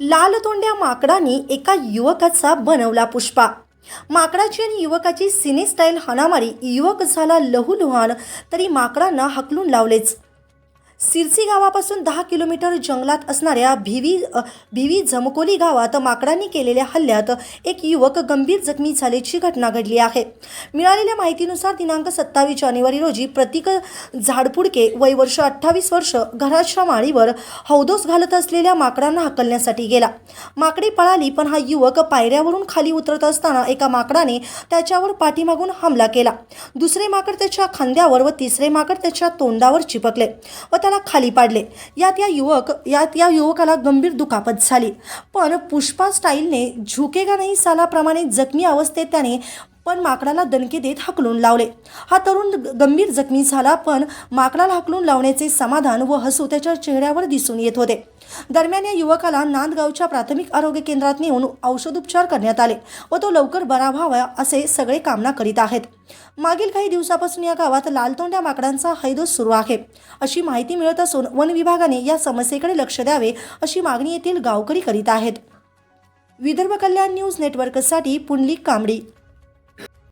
लाल तोंड्या माकडांनी एका युवकाचा बनवला पुष्पा. माकडाची आणि युवकाची सिनेस्टाईल हाणामारी युवक झाला लहूलुहान तरी माकडांना हकलून लावलेच. सिरसी गावापासून दहा किलोमीटर जंगलात असणाऱ्या भिवी भिवी जमकोली गावात माकडांनी केलेल्या हल्ल्यात एक युवक गंभीर जखमी झाल्याची घटना घडली आहे. मिळालेल्या माहितीनुसार दिनांक सत्तावीस जानेवारी रोजी प्रतीक झाडपुडके वय वर्ष अठ्ठावीस वर्ष घराच्या माळीवर हौदोस घालत असलेल्या माकडांना हकलण्यासाठी गेला. माकडी पळाली पण हा युवक पायऱ्यावरून खाली उतरत असताना एका माकडाने त्याच्यावर पाठीमागून हमला केला. दुसरे माकड त्याच्या खांद्यावर व तिसरे माकड त्याच्या तोंडावर चिपकले व त्याला खाली पाडले. यात या युवक यात या युवकाला गंभीर दुखापत झाली. पण पुष्पा स्टाईलने झुकेगा नाही सालाप्रमाणे जखमी अवस्थेत त्याने पण माकडाला दणके देत हकलून लावले. हा तरुण गंभीर जखमी झाला पण माकडाला हकलून लावण्याचे समाधान व हसू त्याच्या चेहऱ्यावर दिसून येत होते. दरम्यान या युवकाला नांदगावच्या प्राथमिक आरोग्य केंद्रात नेऊन औषधोपचार करण्यात आले व तो लवकर बरा व्हावा असे सगळे कामना करीत आहेत. मागील काही दिवसापासून या गावात लालतोंड्या माकडांचा हैदोस सुरू आहे. अशी माहिती मिळत असून वन विभागाने या समस्येकडे लक्ष द्यावे अशी मागणी येथील गावकरी करीत आहेत. विदर्भ कल्याण न्यूज नेटवर्कसाठी पुंडलिक कांबडी